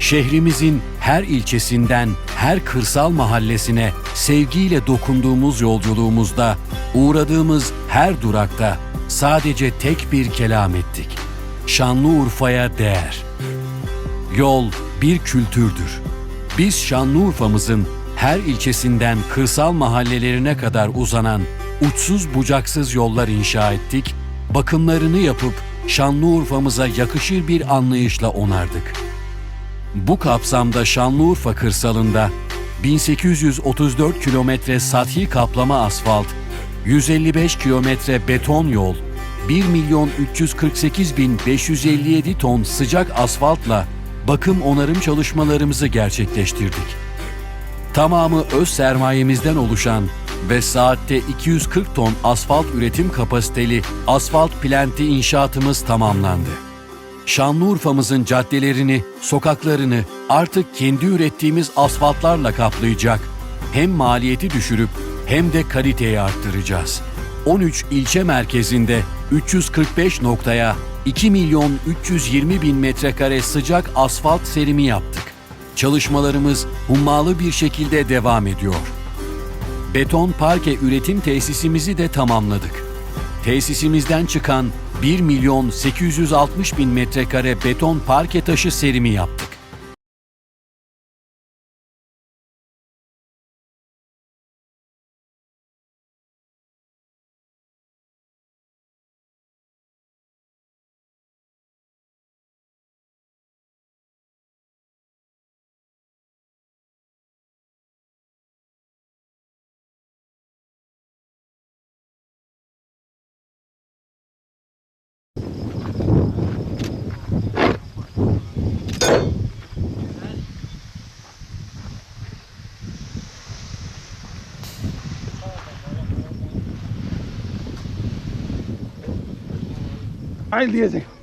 Şehrimizin her ilçesinden her kırsal mahallesine sevgiyle dokunduğumuz yolculuğumuzda, uğradığımız her durakta sadece tek bir kelam ettik. Şanlıurfa'ya değer. Yol bir kültürdür. Biz Şanlıurfa'mızın her ilçesinden kırsal mahallelerine kadar uzanan uçsuz bucaksız yollar inşa ettik, bakımlarını yapıp Şanlıurfa'mıza yakışır bir anlayışla onardık. Bu kapsamda Şanlıurfa kırsalında 1834 kilometre sathi kaplama asfalt, 155 kilometre beton yol, 1 milyon 348 bin 557 ton sıcak asfaltla bakım onarım çalışmalarımızı gerçekleştirdik. Tamamı öz sermayemizden oluşan ve saatte 240 ton asfalt üretim kapasiteli asfalt plenti inşaatımız tamamlandı. Şanlıurfa'mızın caddelerini, sokaklarını artık kendi ürettiğimiz asfaltlarla kaplayacak. Hem maliyeti düşürüp hem de kaliteyi arttıracağız. 13 ilçe merkezinde 345 noktaya 2 milyon 320 bin metrekare sıcak asfalt serimi yaptık. Çalışmalarımız hummalı bir şekilde devam ediyor. Beton parke üretim tesisimizi de tamamladık. Tesisimizden çıkan 1 milyon 860 bin metrekare beton parke taşı serimi yaptık. al 10.